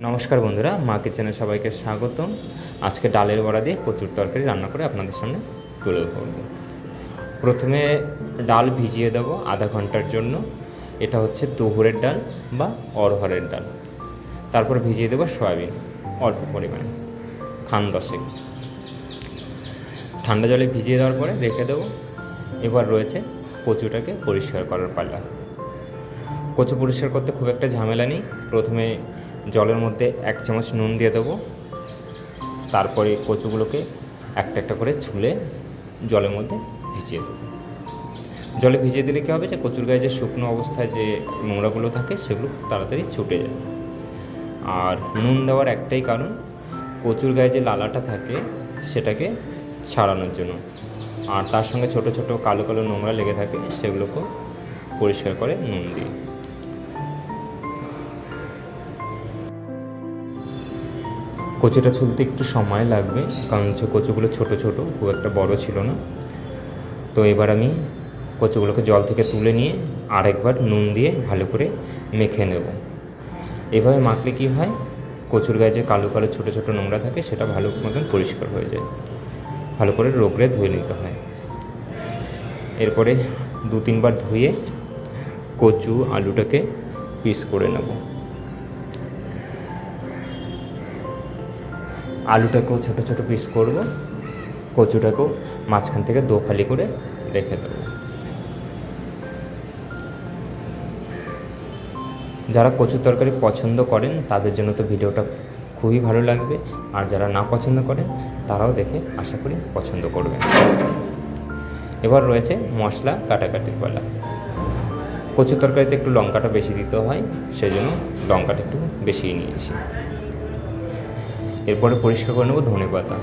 নমস্কার বন্ধুরা, মা কিচেনে সবাইকে স্বাগতম। আজকে ডালের বড়া দিয়ে কচুর তরকারি রান্না করে আপনাদের সামনে তুলে ধরবো। প্রথমে ডাল ভিজিয়ে দেবো আধা ঘণ্টার জন্য। এটা হচ্ছে তুহুরের ডাল বা অরহরের ডাল। তারপর ভিজিয়ে দেবো সয়াবিন, অল্প পরিমাণে, খান দশেক। ঠান্ডা জলে ভিজিয়ে দেওয়ার পরে রেখে দেবো। এবার রয়েছে কচুটাকে পরিষ্কার করার পাল্লা। কচু পরিষ্কার করতে খুব একটা ঝামেলা নেই। প্রথমে জলের মধ্যে এক চামচ নুন দিয়ে দেবো। তারপরে কচুগুলোকে একটা একটা করে ছুলে জলের মধ্যে ভিজিয়ে দেবো। জলে ভিজিয়ে দিলে কী হবে যে, কচুর গায়ে যে শুকনো অবস্থায় যে নোংরাগুলো থাকে, সেগুলো তাড়াতাড়ি ছুটে যায়। আর নুন দেওয়ার একটাই কারণ, কচুর গায়ে যে লালাটা থাকে, সেটাকে ছাড়ানোর জন্য। আর তার সঙ্গে ছোট ছোট কালো কালো নোংরা লেগে থাকে, সেগুলোকেও পরিষ্কার করে নুন দিয়ে। কচুটা ছুলতে একটু সময় লাগবে, কারণ হচ্ছে কচুগুলো ছোট ছোট, খুব একটা বড় ছিল না। তো এবার আমি কচুগুলোকে জল থেকে তুলে নিয়ে আরেকবার নুন দিয়ে ভালো করে মেখে নেব। এভাবে মাখলে কি হয়? কচুর গায়ে যে কালো কালো ছোটো ছোটো নোংরা থাকে, সেটা ভালো মতন পরিষ্কার হয়ে যায়। ভালো করে রোগড়ে ধুয়ে নিতে হয়। এরপরে দু তিনবার ধুয়ে কচু আলুটাকে পিস করে নেব। আলুটাকেও ছোটো ছোটো পিস করব, কচুটাকেও মাঝখান থেকে দো ফালি করে রেখে দেবো। যারা কচুর তরকারি পছন্দ করেন, তাদের জন্য তো ভিডিওটা খুবই ভালো লাগবে। আর যারা না পছন্দ করেন, তারাও দেখে আশা করি পছন্দ করবেন। এবার রয়েছে মশলা কাটাকাটির পালা। কচুর তরকারিতে একটু লঙ্কাটা বেশি দিতে হয় সেই জন্য লঙ্কাটা একটু বেশিই নিয়েছি। এরপরে পরিষ্কার করে নেব ধনে পাতা।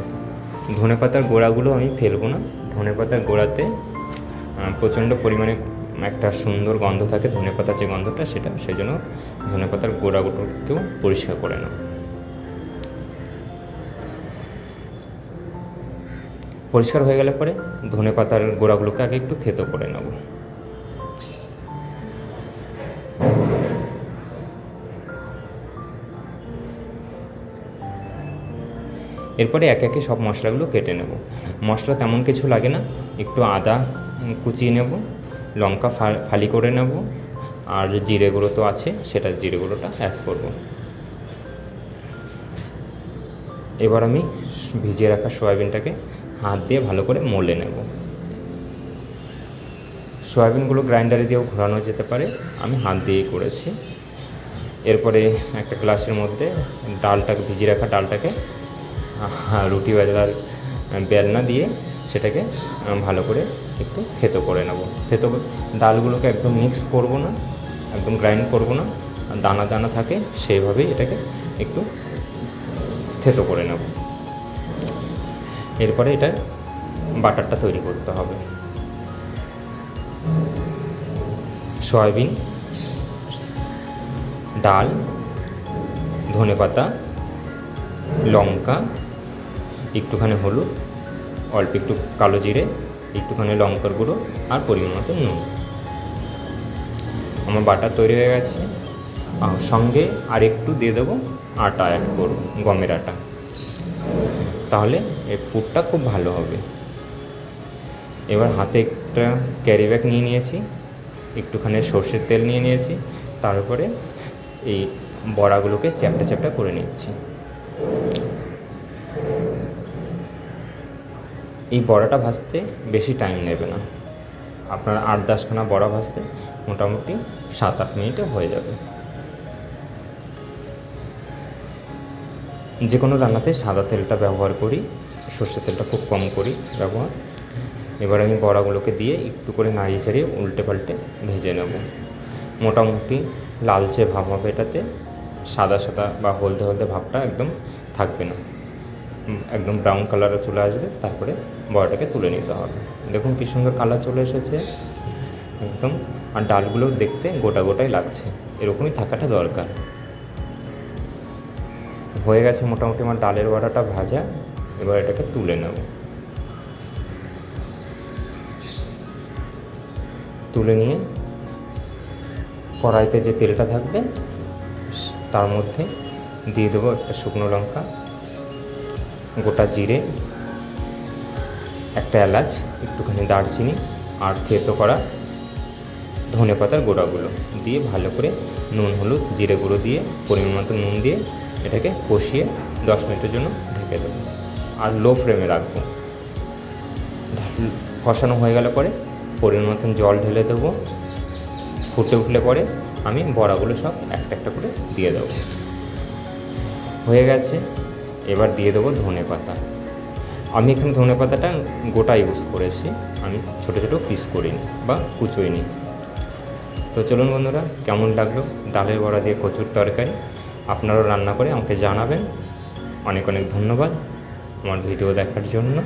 ধনে পাতার গোড়াগুলো আমি ফেলব না। ধনে পাতার গোড়াতে প্রচণ্ড পরিমাণে একটা সুন্দর গন্ধ থাকে, ধনে পাতার যে গন্ধটা সেটা সেই জন্য ধনে পাতার গোড়াগুলোকেও পরিষ্কার করে নেব। পরিষ্কার হয়ে গেলে পরে ধনে পাতার গোড়াগুলোকে আগে একটু থেতো করে নেব। এরপরে একে একে সব মশলাগুলো কেটে নেব। মশলা তেমন কিছু লাগে না, একটু আদা কুচিয়ে নেব, লঙ্কা ফালি করে নেব, আর জিরে গুঁড়ো তো আছে, সেটা জিরে গুঁড়োটা অ্যাড করব। এবার আমি ভিজিয়ে রাখা সয়াবিনটাকে হাত দিয়ে ভালো করে মলে নেব। সয়াবিনগুলো গ্রাইন্ডারে দিয়েও ঘোরানো যেতে পারে, আমি হাত দিয়েই করেছি। এরপরে একটা গ্লাসের মধ্যে ডালটাকে, ভিজিয়ে রাখা ডালটাকে রুটি বেলার বেলনা দিয়ে সেটাকে ভালো করে একটু থেতো করে নেব। থেতো ডালগুলোকে একদম মিক্স করব না, একদম গ্রাইন্ড করব না। দানা দানা থাকে, সেইভাবেই এটাকে একটু থেতো করে নেব। এরপরে এটা বাটারটা তৈরি করতে হবে। সয়াবিন, ডাল ধনে পাতা লঙ্কা একটুখানি হলুদ, অল্প একটু কালো জিরে, একটুখানি লঙ্কার গুঁড়ো আর পরিমাণ মতো নুন। আমার বাটার তৈরি হয়ে গেছে। আর সঙ্গে আর একটু দিয়ে দেবো আটা অ্যাড করব, গমের আটা। তাহলে এই ফুডটা খুব ভালো হবে। এবার হাতে একটা ক্যারি ব্যাগ নিয়ে নিয়েছি, একটুখানি সর্ষের তেল নিয়ে নিয়েছি, তারপরে এই বড়াগুলোকে চ্যাপটা চ্যাপটা করে নিচ্ছি। এই বড়াটা ভাজতে বেশি টাইম নেবে না। আপনার আট দশখানা বড়া ভাজতে মোটামুটি সাত আট মিনিটে হয়ে যাবে। যে কোনো রান্নাতে সাদা তেলটা ব্যবহার করি, সর্ষের তেলটা খুব কম করি ব্যবহার। এবার আমি বড়াগুলোকে দিয়ে একটু করে নাড়িয়ে চাড়িয়ে উল্টে পাল্টে ভেজে নেব। মোটামুটি লালচে ভাব হবে এটাতে, সাদা সাদা বা হলদে হলদে ভাবটা একদম থাকবে না। একদম ব্রাউন কালারে চলে আসবে, তারপরে বড়াটাকে তুলে নিতে হবে। দেখুন কী সুন্দর কালার চলে এসেছে। একদম, আর ডালগুলো দেখতে গোটা গোটাই লাগছে। এরকমই থাকাটা দরকার। হয়ে গেছে মোটামুটি আমার ডালের বড়াটা ভাজা। এবার এটাকে তুলে নেব। তুলে নিয়ে কড়াইতে যে তেলটা থাকবে, তার মধ্যে দিয়ে দেবো একটা শুকনো লঙ্কা। গোটা জিরে, একটা এলাচ, একটুখানি দারচিনি আর থেতো করা ধনে পাতার গোড়াগুলো দিয়ে ভালো করে নুন, হলুদ, জিরে গুঁড়ো দিয়ে, পরিমাণ মতো নুন দিয়ে এটাকে কষিয়ে দশ মিনিটের জন্য ঢেকে দেবো। আর লো ফ্লেমে রাখব। কষানো হয়ে গেলে পরে পরিমাণ মতন জল ঢেলে দেবো। ফুটে উঠলে পরে আমি বড়াগুলো সব একটা একটা করে দিয়ে দেবো। হয়ে গেছে। এবার দিয়ে দেবো ধনে পাতা। আমি এখানে ধনে পাতাটা গোটা ইউজ করেছি। আমি ছোটো ছোটো পিস করিনি বা কুচোইনি তো চলুন বন্ধুরা, কেমন লাগল? ডালের বড়া দিয়ে কচুর তরকারি। আপনারাও রান্না করে আমাকে জানাবেন। অনেক অনেক ধন্যবাদ আমার ভিডিও দেখার জন্য।